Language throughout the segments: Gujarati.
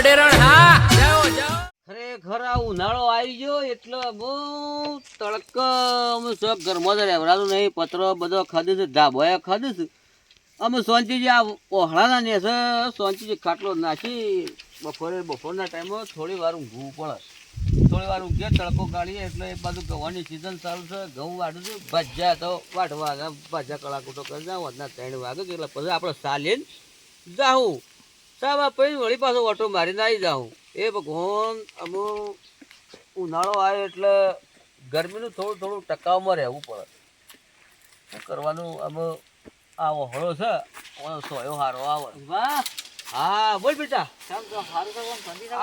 અડેરણ, હા. ખરેખર આ ઉનાળો આવી ગયો એટલે બહુ તડક અમે સો ઘરમાં જ રહેવડાતું નહીં. પતરો બધો ખાધું ધાબોએ ખાધું અમે સોંચીજી આ ઓહળાના ને છે. શાંતિથી ખાટલો નાખી બપોરે, બપોરના ટાઈમમાં થોડી વાર ઊંઘવું પડે. થોડી વાર ઊંઘીએ, તડકો કાઢીએ એટલે એ બાજુ ગવાની સિઝન ચાલુ છે. ઘઉં વાટું છું. ભજ્યા તો વાઢવા ભાજા કલાકૂટો કરી જાઉં વધના ત્રણ વાગે એટલે પછી આપણે ચાલીને જાઉં. સાબા પછી વળી પાછો ઓટો મારીને આવી જાઉં. એ ભગવાન અમુ ઉનાળો આવે એટલે ગરમીનું થોડું થોડું ટકાવમાં રહેવું પડે. શું કરવાનું? અમે આ વહોળો છે સોયો હારો આવે. વાહ! હા બોલ બેટા.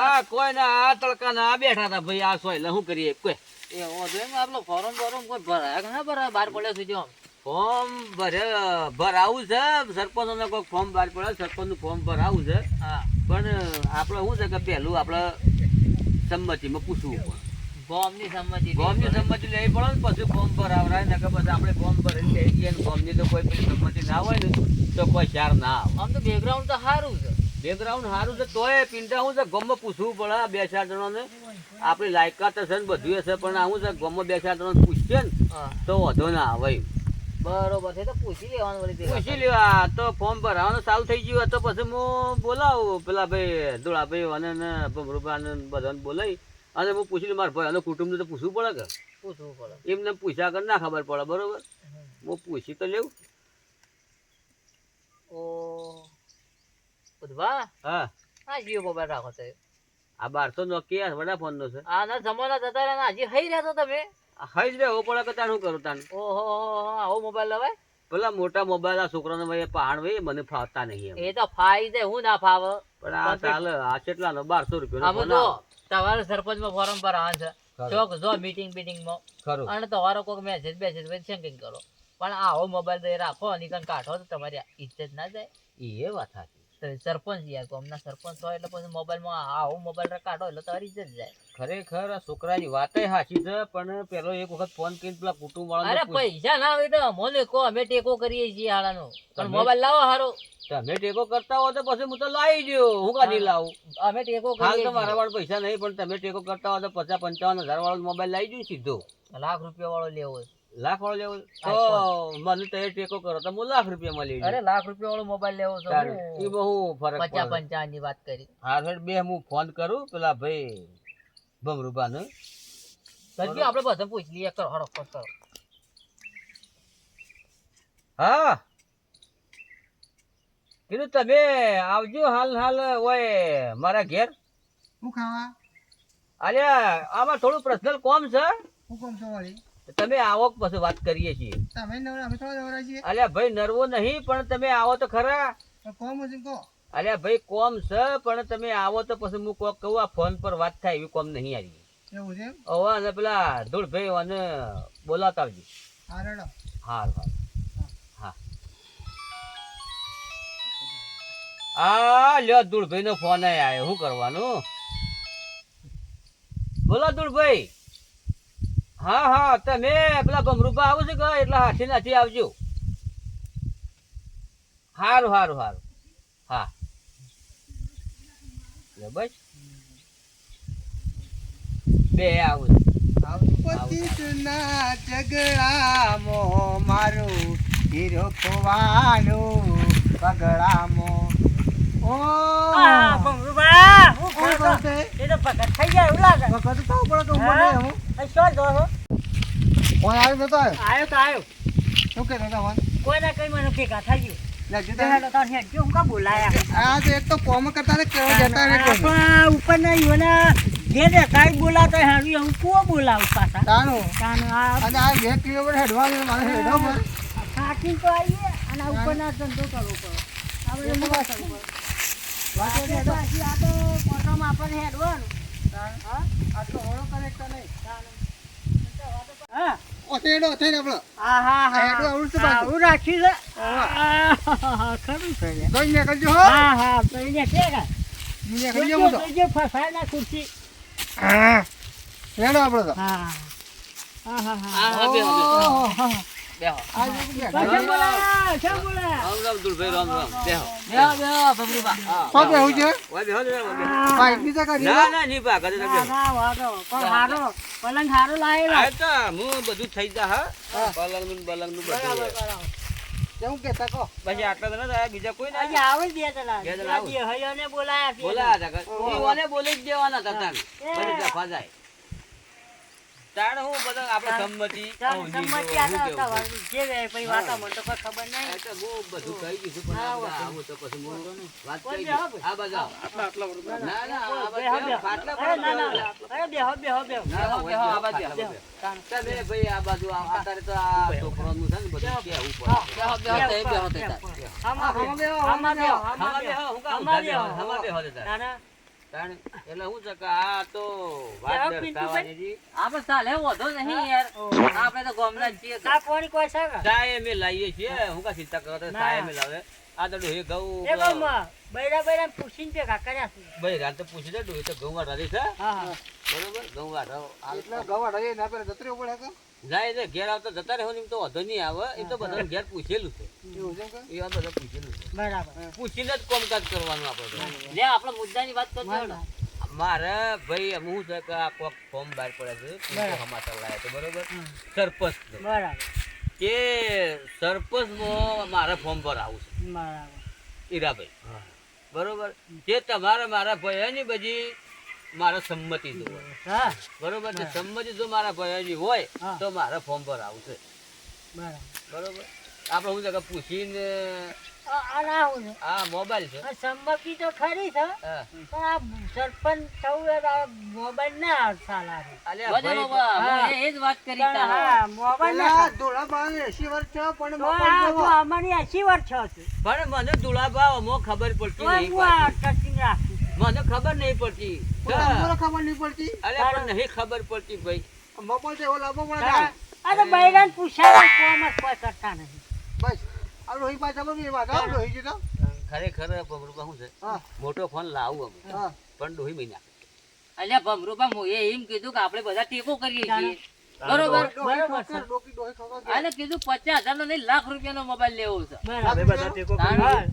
આ કોઈ ના આ તડકા ના આ બેઠા હતા ભાઈ આ સોય. શું કરીએ? કોઈ. એવો જોઈએ એમ આપણો ફોરમ ફોરમ કોઈ ભરાય ના ભરાય? બહાર પડ્યા છે જો. ફોર્મ ભરે ભરાવું છે. સરપંચોને કોઈ ફોર્મ બહાર પડે સરપંચનું ફોર્મ ભરાવું છે. હા. પણ આપણે શું છે કે પહેલું આપણે સંમતિમાં પૂછવું પડે. ગોમની સંમતિ ગોમની સંમતિ લેવી પડે ને પછી ફોર્મ ભરાવરાય ને કે પછી આપણે ફોર્મ ભરી લઈ જઈએ ને ગોમની તો કોઈ પેલી સંમતિ ના હોય ને તો કોઈ ચાર ના આવે. આમ તો બેકગ્રાઉન્ડ તો સારું છે. બેકગ્રાઉન્ડ સારું છે તોય પિંડા શું છે ગોમમાં પૂછવું પડે બે ચાર જણાને. આપણી લાયકાત હશે ને બધું હશે પણ આ શું છે ગોમમાં બે ચાર જણાને પૂછીએ ને તો વધુ ના આવે. બરોબર છે તો પૂછી લેવાનું વળી પૂછી લેવા તો ફોર્મ ભરાવાનું ચાલુ થઈ ગયું તો પછી હું બોલાવું. પેલા ભાઈ ધોળાભાઈ અને ને ભમરૂભા ને બધાને બોલાવી. અને હું પૂછી લઉં મારા ભાઈ અને કુટુંબને તો પૂછવું પડે કે? પૂછવું પડે. એમને પૂછ્યા કર ના ખબર પડે બરોબર? હું પૂછી તો લેવું ઓ બુધવા હા. આ જીઓ મોબાઈલ રાખો તો. આ બારસો નોકિયા વડાફોન નો છે આના જમાના જતા રહ્યા ને હજી હઈ રહ્યા તો તમે? ખાઈ જ લેવો પડે કે તાર કરું તાન? ઓહો આવો મોબાઈલ લવાય પેલા મોટા મોબાઈલ આ છોકરાને ભાઈ પહાણ ભાઈ મને ફાવતા નહીં એ તો ફાઈ જાય હું ના ફાવ? પણ આ ચાલે આ કેટલાનો બારસો રૂપિયા આમાં જો તમારે સરપંચમાં ફોરમ પર આવે છે. ચોક જો મીટિંગ બીટિંગમાં ખરું. અને તમારો કોઈક મેસેજ બેસેજ પછી સેન્ડિંગ કરો. પણ આવો મોબાઈલ તો રાખો અને કાઢો તો તમારી ઇજ્જત ના જાય. એ વાત સાચી. તો સરપંચ યાર ગામના સરપંચ હોય એટલે પછી મોબાઈલમાં આવો મોબાઈલ કાઢો એટલે તો હરી જ જાય. ખરેખર આ છોકરાની વાતે સાચી છે પણ પેલો એક વખત ફોન કરીને પેલા કુટુંબ અરે પૈસા ના હોય તો મને કહો અમે ટેકો કરીએ છીએ હાલાનો. પણ મોબાઈલ લાવો હારો. તમે ટેકો કરતા હો તો પછી હું તો લાવી દઉં હું કાઢી લાવું? અમે ટેકો હાલ તો મારા વાળા વાળ પૈસા નહીં પણ તમે ટેકો કરતા હો તો પચાસ પંચાવન હજાર વાળો મોબાઈલ લાવી દઉં સીધો. લાખ રૂપિયા વાળો લેવો છે. લાખ વાળો લેવો તો મને તો એ ટેકો કરો. તો હું લાખ રૂપિયા મળી અરે લાખ રૂપિયા વાળો મોબાઈલ લેવો છે એ બહુ ફરક પચાસ પંચાવનની વાત કરી. હા સર બે હું ફોન કરું પેલા ભાઈ ભમરૂબાને સરજી આપણે બધા પૂછી લઈએ. કરો હરો કરો. હા. કીધું તમે આવજો હાલ હાલ ઓય મારા ઘેર. શું ખાવા? અલ્યા આમાં થોડું પર્સનલ કોમ છે. શું કોમ છો વળી? તમે આવો પછી વાત કરીએ છીએ? તમે નવરા અમે થોડા નવરા છીએ. અલ્યા ભાઈ નરવો નહીં પણ તમે આવો તો ખરા. કોમ અલ્યા ભાઈ કોમ છે પણ તમે આવો તો પછી હું કોક કહું આ ફોન પર વાત થાય એવી કોમ નહીં આવી. એવું છે એમ? અને પેલા ધૂળભાઈ અને બોલાવતા આવજો. હા રડો હાલ હાલ. હા. લ્યો ધૂળભાઈ નો ફોન આવ્યો. શું કરવાનું? બોલો ધૂળભાઈ. હા હા તમે પેલા ભમરૂપા આવો છો કે એટલે હાથી નાથી આવજો? સારું સારું સારું હા. લે બસ. બે આવું પતિતના ઝઘડામાં મારું હીરો ખોવાનું પગડામાં ઓ! કોણ એ તો વખત થઈ જાય એવું લાગે. નહીં તો ફોન આવ્યો મને હું? શું હતો ફોન? આવ્યો નતો આવ્યો આ તો એક તો કે કરતા ને કોઈ ના કઈ મને ભેગા અને આ આપણને હેડવાનું. આટલો હોળો કનેક્ટ નહીં. ઓથે હેડો, ઓથે હા હા હા હા આવડું તો પાછું. ગઈ ને કરજો હો. ને કરજો હું તો. હા. હેડો આપણો તો. હા, હા, હા હા ઓહો. બેહો બોલાયા, બોલાયા? હા, ને. ના ના ના, ના, પલંગ બધું થઈ જા હા પલંગનું બલંગનું કહો? પછી આટલા નતા આયા, બીજા કોઈ ના આજે આવે બે જણા. બે. આજે હૈયાને બોલાયા છે. બોલા હતા ઓને બોલી જ દેવાના હતા. પછી તાણ હું બધા આપણે સંમતિ સંમતિ આ હું તો જે પછી વાતા મને તો કોઈ ખબર નહીં. આ તો હું બધું કહી દીધું પણ આવો તો પછી હું વાત કરી આ દઈશ. આ બાજુ આવો. ના ના આ બેહો, બાજુ બેહો. પર ના, ના, બેહો. અરે, બેહો, બેહો, બેહો. ના, ના, બેહો, આ બાજુ ફાટલા પર બેહો. બેહો. તમે ભાઈ આ બાજુ. અત્યારે તો આ છોકરાનું છે ને બધું કેવું પડે. બેહો બેહો તે બેહો તે તાર. આમાં બેહો, આમાં બેહો, આમાં બેહો. બેહો, હું આમાં ઊંધા બેહો? બેહો. હામા બેહો તે તાર. ના, ના. એટલે હું છે કે આ તો વાત દર્શાવવાની આપણે ચાલે વધો નહીં યાર. આપણે તો ગામના છીએ. ચા પાણી કોઈ છે? ચાય અમે લાવીએ છીએ. હું. કા ચિંતા કરો લાવે આ તો ડોહી ગૌ એ ગામમાં બૈરા બૈરા પૂછીને ભેગા કર્યા છે. ભાઈ તો પૂછી દે ડોહી તો ઘઉં વાળા છે. હા, હા. બરોબર? ઘઉં વાળા એટલે ગવાડ હવે ના પર જતરી પડે કે? જાય છે ઘેર આવતા જતા રહેવાની ને તો વધુ નહીં આવે. એ તો બધાને ઘેર પૂછેલું છે. એવું એ બધા પૂછેલું છે. બરાબર. પૂછીને જ કોમકાજ કરવાનું આપણે. લે આપણે મુદ્દાની વાત કરજો. મારે ભાઈ એમ શું છે કે આ કોક ફોર્મ બહાર પડે છે. સમાચાર લાયા તો બરોબર? સરપંચ બરાબર. કે સરપંચમાં મારે ફોર્મ પર આવું છે. બરાબર. હીરાભાઈ બરોબર? જે તમારે મારા ભયાની બધી મારે સંમતિ જો હા, બરોબર છે? સંમતિ જો મારા ભાઈ હોય તો મારા ફોર્મ પર આવશે બરોબર. આપણે હું છે પૂછીને આ- મોબાઈલ છે? સંમતિ તો ખરી છે. પણ આ સરપંચ થવું મોબાઈલ ના ચાલે છે. અલ્યા વધો ભાઈ બાબા, હા. હું એ જ વાત કરી હા, મોબાઈલ ના એસી વર્ષ છે પણ અમારી એસી વર્ષ છે પણ મને દુલાભાવ મો ખબર પડતી નહીં આ. મને ખબર નહીં પડતી. ખબર નહીં પડતી. અરે પણ નહીં ખબર પડતી ભાઈ. મોબાઈલ તો એવો લાવવો અરે બૈરાન. આ પૂછ્યા કોમ જ કોઈ કરતા નહીં બસ. આ રોહી પાસે બોલું વાત વાત રોહી જી તો ખરેખર ભમરૂપા શું છે? મોટો ફોન લાવું અમે. હા. પણ ડોહી મહિના. અલ્યા ભમરૂપા હું એમ કીધું કે આપણે બધા ટેકો કરીએ છીએ. બરાબર. બરોબર ડોહી બરાબર ઠોકર, ડોકી ડોહી ઠોકર કે. આને કીધું પચાસ હજાર નો નહીં લાખ રૂપિયાનો મોબાઈલ લેવો છે.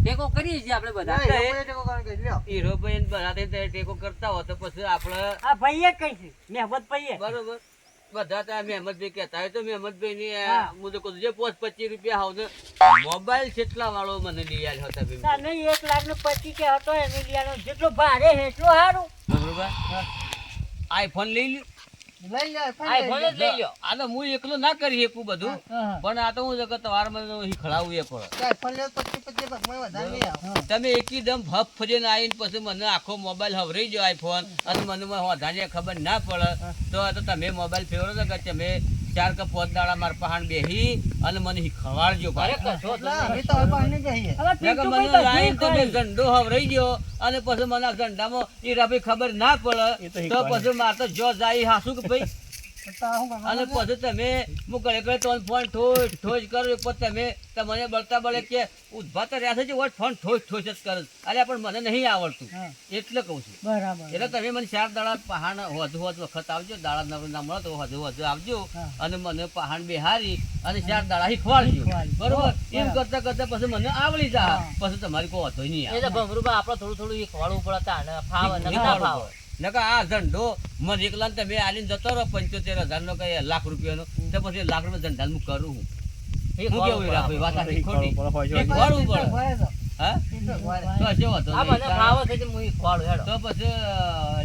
ટેકો કરીએ. છીએ આપણે બધા. ના, એ લોકોએ ટેકો કરીને કહી લ્યો. હીરોભાઈ ને બધા ટેકો કરતા હોય તો પછી આપણે આ ભાઈએ કઈ છે મહેમદ ભાઈએ. બરોબર. બધા ત્યાં મહેમદભાઈ કહેતા હોય તો મહેમદભાઈ ની હા. તો કહું જે પોચ પચીસ રૂપિયા હાવ ને મોબાઈલ કેટલા વાળો મને લઈ આવ્યો હતા નહીં એક લાખ નો પચી કે હતો એને લીયાનો જેટલો ભારે એટલો સારું. બરોબર. આઈફોન લઈ લ્યો. લઈ આઈફોન જ લઈ લો આ તો હું એકલો ના કરી શકું બધું. પણ આ તો હું તમારે મને શીખડાવવું એ પડે. તમે એકદમ ભફ ફરીને આવીને પછી મને આખો મોબાઈલ હવરાઈ ગયો આઈફોન અને મને વધારે ખબર ના પડે. તો આ તો તમે મોબાઈલ ફેરવો છો કે તમે ચાર કે પોત દાડા માર પહાણ બેહી અને મને ખવાડજો. ઝંડો હવરાઈ ગયો અને પછી મને ઝંડામાં ઈ રાભી ખબર ના પડે. તો પછી મારે તો જો જાય હાસુ કે ભાઈ. અને પછી તમે હું ઘરે ઘરે તો ફોન ઠોજ ઠોજ કરો પછી તમે તમને બળતા બળે કે ઊભા તો રહ્યા છે ફોન ઠોજ ઠોજ જ કરે અરે પણ મને નહીં આવડતું. એટલે કહું છું. બરાબર. એટલે તમે મને ચાર દાડા પહાણ વધુ વધુ વખત આવજો દાડા નવ ના મળે તો વધુ વધુ આવજો. અને મને પહાણ બેહારી અને ચાર દાડા શીખવાડજો. બરોબર? એમ કરતા કરતા પછી મને આવડી જા પછી તમારી કોઈ વાંધો નહીં એ તો આવે. ભમરૂબા આપણે થોડું થોડું શીખવાડવું પડે તાને ફાવે ના ફાવે નકર આ ઝંડો મને એકલા તમે આલીને જતો રહો પંચોતેર હજાર નો કઈ લાખ રૂપિયાનો. તો પછી લાખ રૂપિયા ઝંડા હું કરું હું? હું કેવું હીરા વાત ખોટી. શીખવાડવું પડે. ભરે તો. હા? તો આ મને ફાવે છે હું શીખવાડું હેડો. તો પછી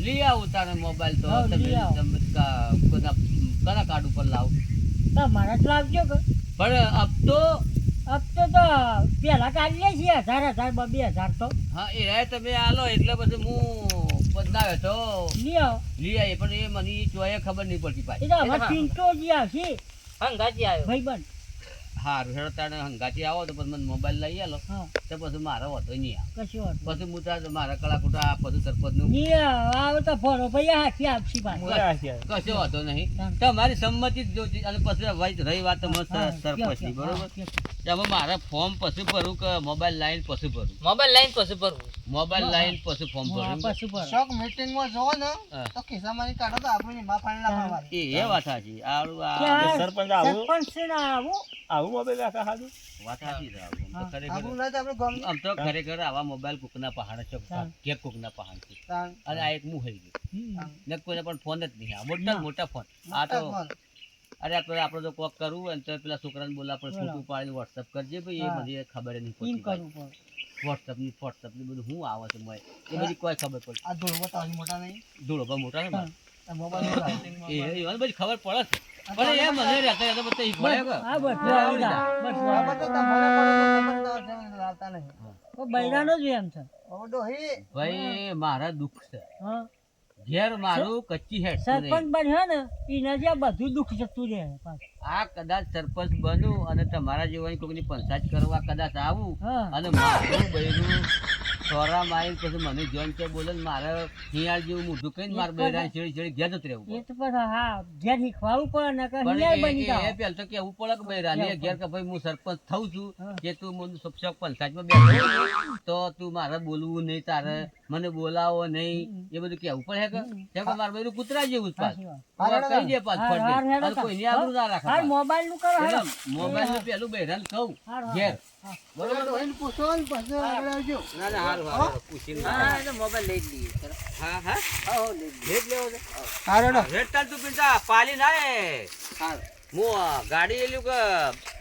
લઈ આવું તારે મોબાઈલ તો. તમે લઈ આવો. તમે કા- કોના કાર્ડ ઉપર લાવ? તમારે જ લાવજો કે. પણ અબ તો અબ તો પેલા કાઢી લે હજાર હજાર બે હજાર તો. હા એ તમે આલો એટલે પછી હું બદલાવે તો? લઈ આવો આવીએ પણ એ મને ચોયે ખબર નહીં પડતી પાછી. પિન્ટો જ આવશે હંગાજી આવ્યો. ભાઈબંધ હારું હેડો તાણે હંગાથી આવો તો પછી મને મોબાઈલ લઈ આલો. તો પછી મારો વાંધો નહીં આવે. કશું પછી હું તાર મારા કલાકુટા પછી સરપંચનું આવે તો ફોરો ભાઈ હાથી આપશી પાછી. કશો વાંધો નહીં. તમારી સંમતિ જ જોતી અને પછી રહી વાત સરપંચ બરોબર. મારે ફોર્મ પછી ભરું કે મોબાઈલ લાઈન પછી ભરું? મોબાઈલ લાઈન પછી ભરવું. મોબાઈલ લાઈન પછી ફોર્મ ભર્યું પછી પર શોખ મીટિંગમાં જોવો ને. તો ખિસ્સામાંથી કાઢો તો આપણને માં પાણી ના પાડવાની. એ એ વાત સાચી. આવું આ સરપંચ આવું સરપંચ છે ના આવું? આવું મોબાઈલ રાખા હાજુ? વાત સાચી છે આવું. આમ તો ખરેખર આપણું ના તો આપણે ગામનું આમ તો ખરેખર આવા મોબાઈલ કોકના પહાડ છે કે કોકના પહાડ છે. અને આ એક મું થઈ ગયું. ને કોઈને પણ ફોન જ નહીં. આ મોટા મોટા ફોન. આ તો. અરે આપણે આપણે તો કોક કરવું હોય તો પેલા છોકરાને બોલા આપણે ફોટો પાડીને વોટ્સઅપ કરજે ભાઈ એ. બધી ખબર નહીં પડતી કરવું પડે. વોટ્સઅપની વોટ્સઅપની બધું શું આવે છે મોય એ બધી કોઈ ખબર પડતી આ ધોળ બતાવો, મોટા નહીં. ધોળો પર મોટા છે મારે. મોબાઈલ એ એ બધી ખબર પડે છે. પણ એ મને રહેતા રહેતા બધા શીખવાડે કે. હા બસ. બસ. બધું તમારે બૈરાનો જ એમ છે. ભાઈ મારા દુઃખ છે. હા. ઘેર મારું કચ્ચી હેડ સરપંચ બન્યો ને એના જ્યાં બધું દુઃખ જતું રહે આ કદાચ સરપંચ બનું અને તમારા જેવાની કોઈની પંચાયત કરવા કદાચ આવું અને મારું બૈરું સોરા મારી પછી મને જોઈન કે બોલે મારે હિયાળ જેવું મોઢું કઈ મારા બૈરાને છેડી છેડી ઘેર જતું રહેવું એ તો પણ હા ઘેર શીખવાડવું પડે ને કે હિયાર બની એ- એ પેલ તો કેવું પડે કે બેરા ને ઘેર કે ભાઈ હું સરપંચ થઉં છું કે તું મને સબ શોખ પંચાયતમાં બેઠો તો તું મારે બોલવું નહીં તારે મને બોલાવો નહીં એ બધું કેવું પડે કે કેમ કે મારું બૈરું કૂતરા જેવું જ પાછું. કહી દે પાછું ફરજે. તાર. કોઈની આબરૂ ના રાખે મોબાઈલનું કરો મોબાઈલનું પેલું બેરાન કહું. ઘેર. પેલા ને પછી આગળ આવજો. ના ના હારું હારું પૂછીને હા ગાડી એલું કે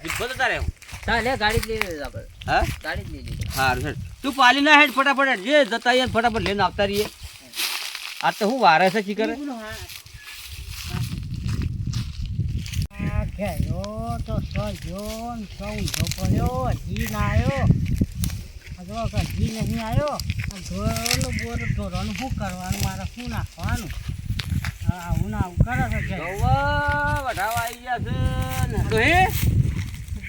જીભો તારે હું? ચાલ ગાડી જ લઈ લઈએ આપણે. હા? ગાડી જ લઈ લઈએ હારું હેડ. તું પાલી ના હેડ ફટાફટ જે જતા ફટાફટ લઈને આવતા રહીએ. આ તો હું વારે છે ચીકરે આ તો સજ્યો ને સો ઊંધો પડ્યો ના આવ્યો આ જો કે નહીં આવ્યો આ બોર ઢોરોનું શું કરવાનું? મારે શું નાખવાનું? આવું ના આવું કરે છે વઢાવા આવી ગયા છે હે?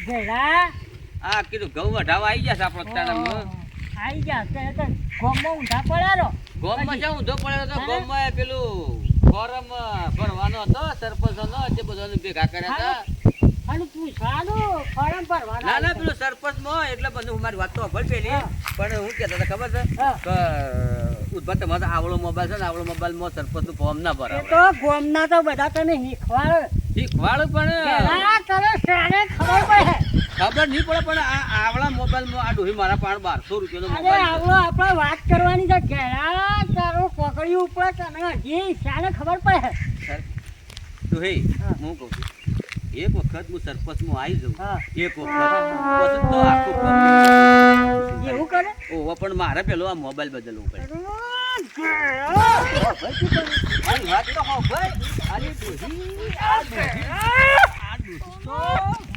ઘેરા આ કીધું ઘઉં વઢાવા આવી ગયા છે આપણો આવી ગયા તે તો ગોમમાં ઊંધા પડ્યા ગોમમાં જ્યાં ઊંધો પડ્યો હા? ગોમમાં પેલું ફોરમ ભરવાનો હતો સરપંચનો તે બધાને ભેગા કર્યા હતા. અને પૂછવાનું ફોરમ ભરવાના ના ના પેલું સરપંચમાં એટલે બધું મારી વાત તો અભળ પેલી પણ હું કહેતો હતો ખબર છે. કે ઉદ્ભા તમારો આવડો મોબાઈલ છે ને આવડો મોબાઈલમાં સરપંચનું ફોર્મ ના ભરાવે. તો ગોમના તો બધા તને શીખવાડે. શીખવાડું પણ ઘેરા ખબર પડે? ખબર નહીં પડે પણ આ આવડા મોબાઈલમાં આ ડોહી મારા પાસે બારસો રૂપિયાનો મોબાઈલ આવડો આપણે વાત કરવાની છે ઘેરા તારું પકડ્યું ઉપર તને હજી શાણે ખબર પડે ડોહી હા. હું કહું છું એક વખત હું સરપંચમાં આવી જાઉં હા એક વખત તો આખું એવું કરે ઓહો પણ મારે પેલો આ મોબાઈલ બદલવું પડે વાત તો. આની ડોહી, આ ડોહી, આ ડોહી તો. આ. ડોહી,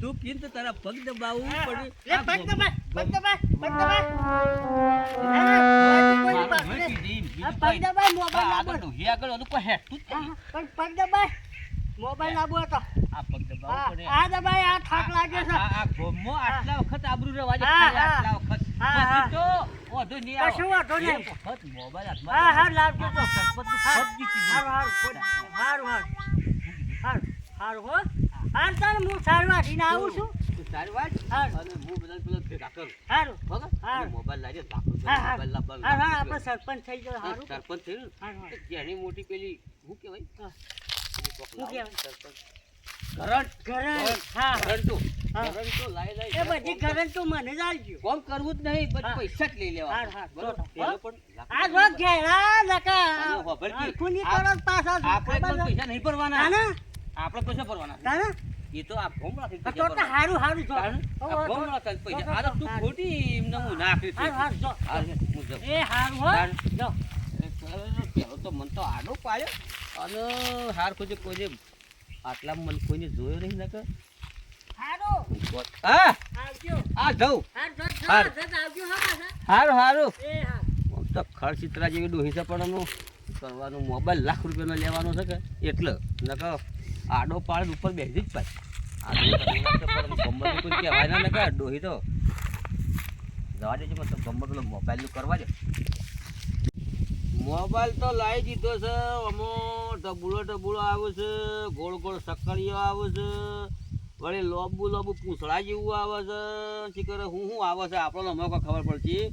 તું કીન તો તારા પગ દબાવું પડે. પગ દબાય, પગ દબાય, પગ દબાય. પગ દબાય, મોબાઈલ. આગળ ડોહી આગળ ઓલું કોઈ હેઠું પણ પગ દબાય મોબાઈલ હતો આ પગ દબાવવું આ પડે. આ દબાય આ થાક લાગે છે આ- ગોમમાં આટલા વખત આબરૂ હા. આટલા વખત. હા, હા. પછી તો વાંધો નહીં આવે. કશું વાંધો નહીં. વખત મોબાઈલ હાથમાં હા હા તો લાવજો તો સરપંચનું હા, પદ હારું હારું હારું હારું હારું હારું હો હાર તારે હું સારવાડીને આવું છું તારી વાત? અને હું બધાને પેલો ભેગા કરું. હારું. બરાબર? મોબાઈલ લાવીએ તો લાખો હા રૂપિયાનો હા. મોબાઈલ લાવવાનો. હા હા આપણે સરપંચ થઈ ગયો. હારું. સરપંચ થયું ને, હારું હારું. તો જેની મોટી પેલી શું કહેવાય? હા. પેલી કોક શું લાવે કહેવાય? સરપંચ. કરંટ ઘરે હા. કરંટ તો કરંટ તો લાઈ લાઈ એ બધી ઘરે તું મને જ આલજો કોમ કરવું જ નહીં બસ પૈસા જ લઈ લેવા. બરોબર? હો. પણ લાખ આ જો ઘેરા લકા અને ખબર કે હરખુની આ- કરો પાછા આપણે? પૈસા નહીં ભરવાના. આપણે પૈસા ભરવાના. એ તો આ પૈસા તો તો. હારું હારું જો. આ જો. ભોમડાથી પૈસા. જો, જો, આ તો જો, તું. ખોટી એમને હું નાખી હારું હારું જો. હું જાઉં. એ હારું હો. જો. પેલો તો મન તો આડો પાયો અને હાર કોઈ કોઈને આટલા મન કોઈને જોયો નહીં નકર. જો જો, ખર્ચિત્રા જેવી ડોહી છે પણ કરવાનું મોબાઈલ લાખ રૂપિયાનો લેવાનો છે કે? એટલે નકર આડો પાડ ઉપર બેસી જ પાછી. તો જવા દેજો કરવા મોબાઈલ તો લાવી દીધો છે, અમો ડબુડો ડબુડો આવે છે, ગોળ ગોળ સક્કરીઓ આવે છે, વળી લોબુ લોબુ પૂછડા જેવું આવે છે શીખર હું શું આવે છે આપણને અમે કોઈ ખબર પડતી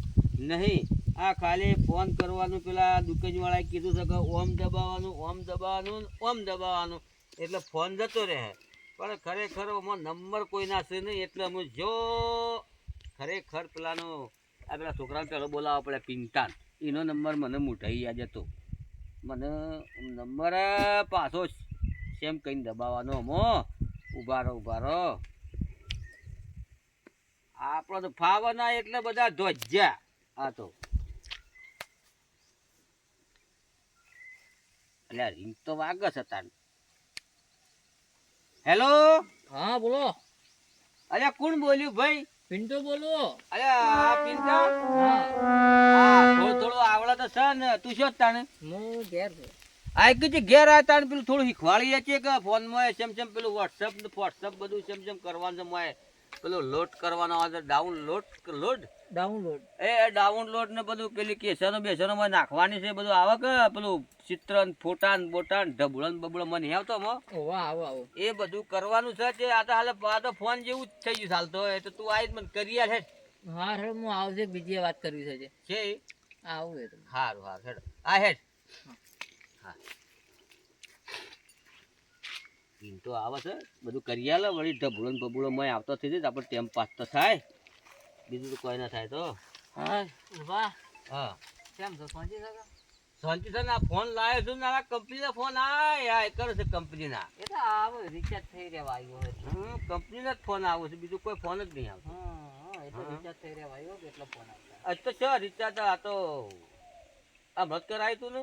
નહીં. આ ખાલી ફોન કરવાનું, પેલા દુકાનવાળાએ કીધું છે કે ઓમ દબાવવાનું ઓમ દબાવવાનું ઓમ દબાવવાનું. એટલે ફોન જતો રહે. પણ ખરેખર આમાં નંબર કોઈ ના છે નહીં, એટલે હું જો ખરેખર પેલાનો આ પેલા છોકરાને પેલો બોલાવો પડે પિંટાન એનો નંબર મને મૂઠાઈ યાદ હતો. મને નંબર પાછો સેમ કહીને દબાવવાનો અમો. ઊભા રહો ઊભા રહો. આપણો તો ફાવના એટલે બધા ધ્વજ્યા આ તો. એટલે રિંગ તો વાગસ હતા. તાન હેલો હા બોલો. અરે કોણ બોલ્યું ભાઈ? પિન્ટો બોલો. અરે આ થોડો હા. આ થોડું થોડું આવડે તો છે ને તું શું તાણે. હું ઘેર છું. આ કે જે ઘેર આ તાણે પેલું થોડું શીખવાડીએ છે કે ફોનમાં સેમ સેમ પેલું વોટ્સઅપ ને વોટ્સઅપ બધું સેમ સેમ કરવાનું છે મોય પેલું લોડ કરવાનો આવે ડાઉનલોડ લોડ ડાઉનલોડ એ ડાઉનલોડ ને બધું પેલી કેસનો બેસનો માં નાખવાની છે બધું આવે કે પેલું ચિત્ર ને ફોટા ને બોટા ને ઢબુડો ને બબળો મને આવતો મો? આવો આવો એ બધું કરવાનું છે તે આ તો હાલ આ તો ફોન જેવું જ થઈ ગયું ચાલતો એ તો તું આવી જ મને કરી આલ. હેડ હા હેડ હું આવજે બીજી વાત કરવી છે છે આવું એ તો. હારું હારું હેડ. આ હેડ. હા. ઈમ તો આવે છે. બધું કરી આલે વળી ઢબળો ને બબુડો મય આવતો થઈ જાય આપણે ટેમ પાસ તો થાય. બીજું તો કોઈ ના થાય તો. હા વાહ હા. કેમ છો પહોંચી શકો શાંતિ છે ના આ ફોન લાવ્યો છું ને કંપનીના ફોન આ આય કરે છે કંપનીના. એ તો આવો રિચાર્જ થઈ રહેવા આવ્યો એટલે. હમ કંપનીના જ ફોન આવો છે બીજું કોઈ ફોન જ નહીં આવતો. હા હા એ તો રિચાર્જ થઈ રહેવા આવ્યો કે ફોન આવતા? અચ્છા રિચાર્જ આ તો આ ભક્ત કરાયું તું ને.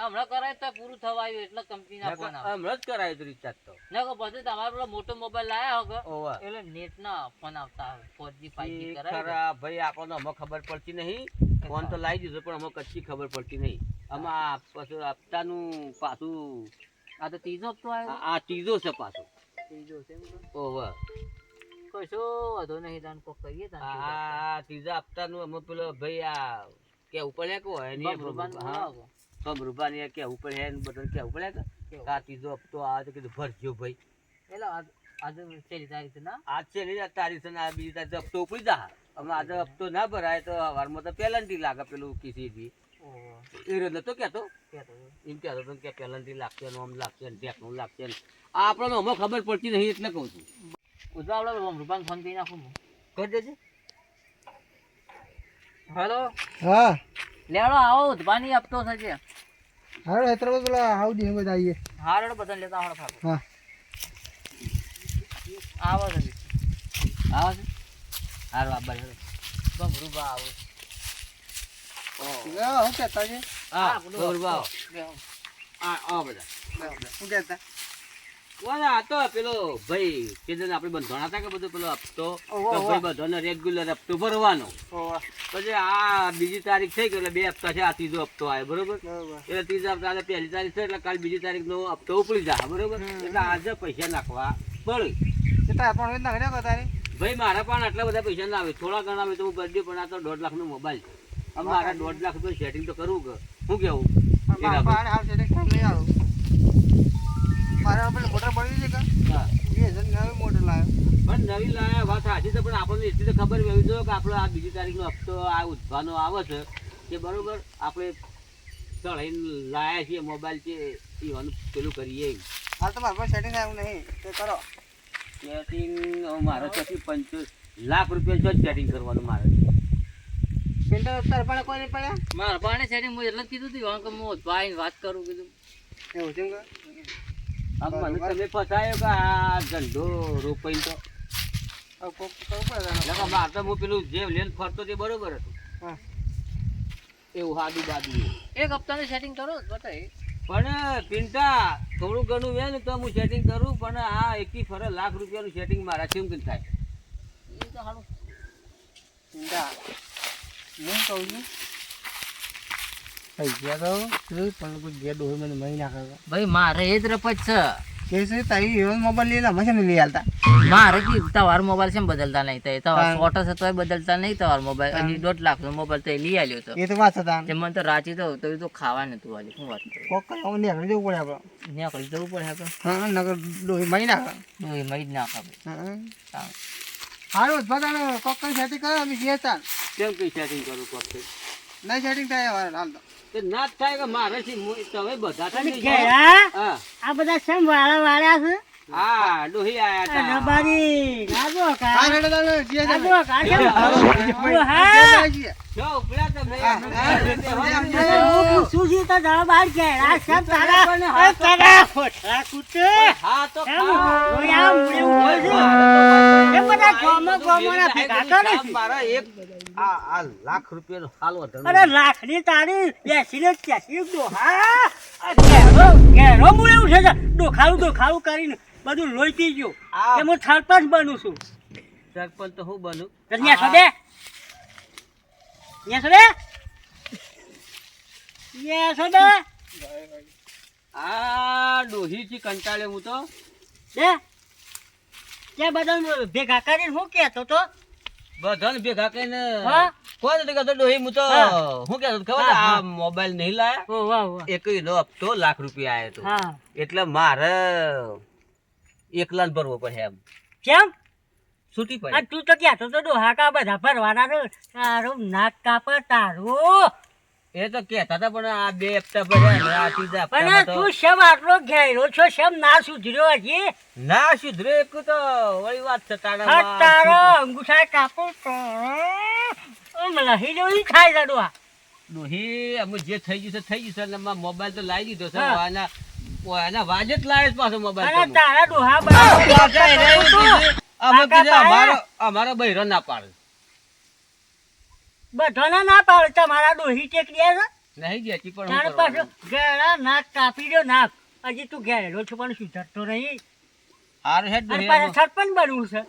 હમણાં કરાય તો પૂરું થવા આવ્યું એટલે કંપનીના ફોન હમણાં જ કરાયું તું રિચાર્જ તો. ના પછી તમારો પેલો મોટો મોબાઈલ લાયા હો એટલે નેટ ના ફોન આવતા ફોર જી ફાઈવ કરાય ખરા ભાઈ આપણને હમણાં ખબર પડતી નહીં. ફોન તો લાવી દીધો પણ હમણાં કચ્છી ખબર પડતી નહીં. આમાં આ પાછું હપ્તાનું પાછું આ તો ત્રીજો હપ્તો આ આવ્યો. આ ત્રીજો છે પાછું. ત્રીજો છે ઓવા. કશો વધો નહીં તાન કોક કરીએ આ ત્રીજા હપ્તાનું અમે પેલો ભાઈ આ કે ઉપર લે હોય ને હા. બોલાવો. રૂપાની કે પડે હે ને બટન કે ઉપર લે કે? કેવું? આ ત્રીજો હપ્તો આવે તો કીધું ભરજો ભાઈ. એટલે આજ- આજે છેલ્લી તારીખ ના આજ છેલ્લી આ તારીખ ના બીજી તારીખ હપ્તો ઉપડી જા અમે આજે હપ્તો ના ભરાય તો હવારમાં તો પેલન્ટી લાગે પેલું કિસીથી એ રહ્યો નતો કહેતો? કહેતો એમ કહેતો હતો કે પેલન્ટી લાગશે ને આમ લાગશે ને ટેકનું લાગશે ને. આપણને ખબર પડતી નહીં એટલે કહું છું. ઉધવા આવડે બમરૂબાન ફોન કરી નાખું કરી દેજે. હેલો હા. લેવડો આવો ઉધવાની આપતો થશે. હારો હેતરો પેલા હાઉદી બધા આવીએ. હારો બધા લેતા હારો ફાફો હા. આવો છે આવો છે હારું આભાર હેડો. બમરૂબા આવો. હું કહેતા છે? હા. બરોબર આવો. આ આ આવો બધા. શું કહેતા? આ તો પેલો ભાઈ કેદન આપણે બંધણ હતા કે બધું પેલો હપ્તો ભાઈ રેગ્યુલર હપ્તો ભરવાનો. પછી આ બીજી તારીખ થઈ ગઈ એટલે બે હપ્તા છે આ ત્રીજો હપ્તો આવે બરોબર? એટલે ત્રીજા હપ્તા એટલે પહેલી તારીખ છે એટલે કાલ બીજી તારીખ નો હપ્તો ઉપડી જાય બરોબર? એટલે આજે પૈસા નાખવા પડે. કેટલા પણ નાખડ્યા તારી? ભાઈ મારા પણ આટલા બધા પૈસા ના આવે થોડા ઘણા આવે તો હું કરી પણ આ તો દોઢ લાખ નો મોબાઈલ છે. મારા દોઢ લાખ રૂપિયા સેટિંગ તો કરવું કે શું કેવું? મારે આપણે મોટર પડી છે કે? હા. બે હજાર નવી મોટર લાવ્યો પણ નવી લાયા વાત સાચી છે પણ આપણને એટલી તો ખબર હોવી જોઈએ કે આપણો આ બીજી તારીખનો હપ્તો આ ઉધવાનો આવે છે કે બરોબર આપણે ચડાઈને લાયા છીએ મોબાઈલ છે એવાનું પેલું કરીએ હાલ તો મારા પાસે સેટિંગ આવ્યું નહીં. તે કરો. સેટિંગ મારે પછી પંચો લાખ રૂપિયા જ સેટિંગ કરવાનું મારે. પેન્ટર તાર પણ કોઈ નહીં પડ્યા? મારા પાણે સેટિંગ હું એટલે જ કીધું હતું કે હું ભાઈ વાત કરું કીધું. એવું છે મને તમે ફસાયો કે આ ધંધો રોપાઈ તો. મારે તો હું પેલું જે લેન ફરતો તે બરોબર હતું. હા. એવું હાદું બાદું. એક હપ્તાનું સેટિંગ કરો બતાય. પણ પિંટા થોડું ઘણું ને તો હું સેટિંગ કરું પણ આ એકી ફરે લાખ રૂપિયાનું સેટિંગ મારા કેમ કેમ થાય? એ તો સારું ચિંતા હું કહું છું પૈસા તો પણ કોઈ ઘેર ડોહી મને મહી નાખે ભાઈ મારે એ જ રપત છે. કે છે તારી એવો મોબાઈલ લઈ લઈ આલતા. મારે કી તમારો મોબાઈલ કેમ બદલતા નહીં તો તમારો ફોટો છે તોય બદલતા નહીં તમારો મોબાઈલ હા. દોઢ લાખ નો મોબાઈલ તો લઈ આવ્યો તો. એ તો વાત હતા તે મને તો રાચી તો તો તો ખાવા નતું શું વાત કરું? કોક કઈ નીકળી જવું પડે આપણે. નીકળી જવું પડે આપણે. હા નગર ડોહી મહી નાખે. ડોહી મઈ જ ના ખાવે હા. સારું બધાને કોક કઈ સેટિંગ કરે અમે જઈએ તાર કેમ કઈ સેટિંગ કરું કોક નહીં સેટિંગ થાય હાલ તો. તે ના થાય કે મારે તમે બધા આ બધા શેમ વાળા વાળ્યા છે? હા ડોહી આયા તા રબારી ના કા હા હેડો તમે જઈએ ના કા હા. હા જો ઉપડ્યા તમે હા, પૂછું તો જરા બહાર ઘેરા શેમ તારા એ તારા ફોટા કૂટે હા તો હું આમ મુડી ઊભો છું. એ બધા ગામો ગામોના ભેગા કરે છે. મારા એક આ આ લાખ રૂપિયાનો હાલ વધારો. અરે લાખની તારી બેસી ને ત્યાંસી આ ઘેરો ઘેરો મુળે ઉઠે છે ડોખાલું ડોખાલું કરીને બધું લોહીતી ગયું. કે હું સરપંચ બનું છું. સરપંચ તો હું બનું? તો ન્યા સડે ન્યા સડે ન્યા સડે આ ડોહી થી કંટાળે હું તો. દે. ત્યાં બધા ભેગા કરીને હું કહેતો તો. બધાને ભેગા કરીને? કોણ નથી કહેતો? ડોહી હું તો હા. કહેતો ખબર. આ મોબાઈલ નહીં લાયા. એક નો હપ્તો લાખ રૂપિયા આવ્યો હતો. એટલે મારે એકલા જ ભરવો પડે એમ. કેમ? છૂટી પડે. તું તો ક્યાં? તો ડોહા કા બધા ભરવાના તો તારું નાક કાપડ તારું. એ તો કહેતા હતા પણ આ બે હપ્તા ભર્યા આ ત્રીજા પણ તું શેમ આટલો ઘેરો છો? શેમ ના સુધર્યો હજી? ના સુધર્યો એક તો વળી વાત છે તારા તારો અંગૂઠા કાપો લહી જેવું ખાઈ જાડો આ ડોહી. અમે જે થઈ ગયું છે થઈ ગયું છે અને મોબાઈલ તો લાવી દીધો છે આના આના વાજે જ લાવે પાછો મોબાઈલ અને તારા ડોહા આ બધા પાછા એને એવું કીધું, અમે કીધું અમારો અમારો બૈરો ના પાડે. બધાના ના પાડે તમારા ડોહી ટેકડી છે? નહીં ગયા પણ તારે પાછો કરવાનું? નાક કાપી દો નાક. હજી તું ઘેરો છો પણ સુધરતો નહીં. હારું હેડ ડોહી પાછા સરપંચ બનવું છે.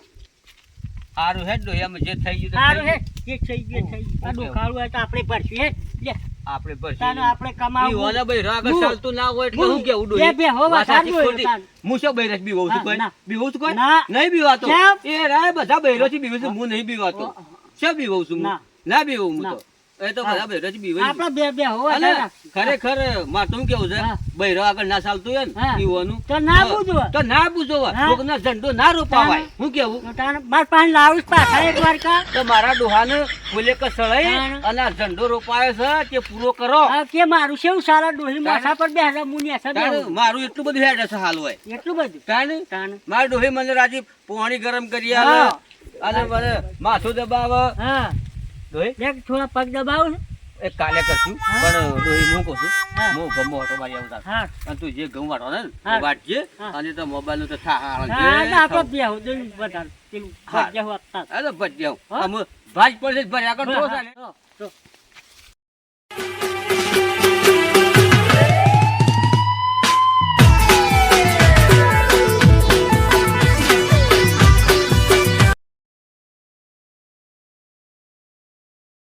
હારું હેડ ડોહી અમે જે થઈ ગયું તો સારું હે ગયું. જે થઈ ગયું થઈ ગયું. આ ડોખાળું હોય તો આપણે હે લે. આપણે પછી આપણે કમાવું ઓના બૈરો આગળ ચાલતું ના હોય એટલે હું- કેવું ડોહી? બે હોવા? તાન. હું શું બૈરાથી બીવો છું કોઈ? બીવો છું કોઈ? નહીં બીવાતો. એ રાય બધા બૈરો છે બીવો છું હું નહીં બીવાતો. શું બીવો છું. ના બીવું હું તો. એ તો હા. બધા બૈરોથી બીવે આપણા બે બે હોવા અને ખરેખર મારે તો શું કેવું છે હા. બૈરો આગળ ના ચાલતું હોય હા. ને ઈવોનું તો ના પૂછવો. તો ના પૂછો હા. કોકનો ઝંડો ના રોપાવાય તાને. હું કેવું તો તારે માર પાસે લાવીશ પાછા એક વાર કા તો મારા ડોહાને બોલે કે સળાઈ તાને. અને આ ઝંડો રોપાયો છે તે પૂરો કરો કે મારું શેવું સારા ડોહી માથા પર બેસા મુનિયા સા બેહું. મારું એટલું બધું હેડ છે હાલ હોય એટલું બધું તાને મારા ડોહી મને રાજી પોણી ગરમ કરી હા. આલે અને મને માથું દબાવે હા ડોહી એક થોડા પગ દબાવ એ કાલે કરશું પણ ડોહી હું કહું છું. હા. ગમો હતો મારી આવતા હા. અને તું જે ઘઉં વાળો ને વાટજે અને તો મોબાઈલનું તો થા આપણે બેહું દોઈ વધારે. પેલું હા. ભજ્યા હોત અરે ભટ્ટી આવું ભાજ પડે ભર્યા કરતો હા, ચાલે હા, તો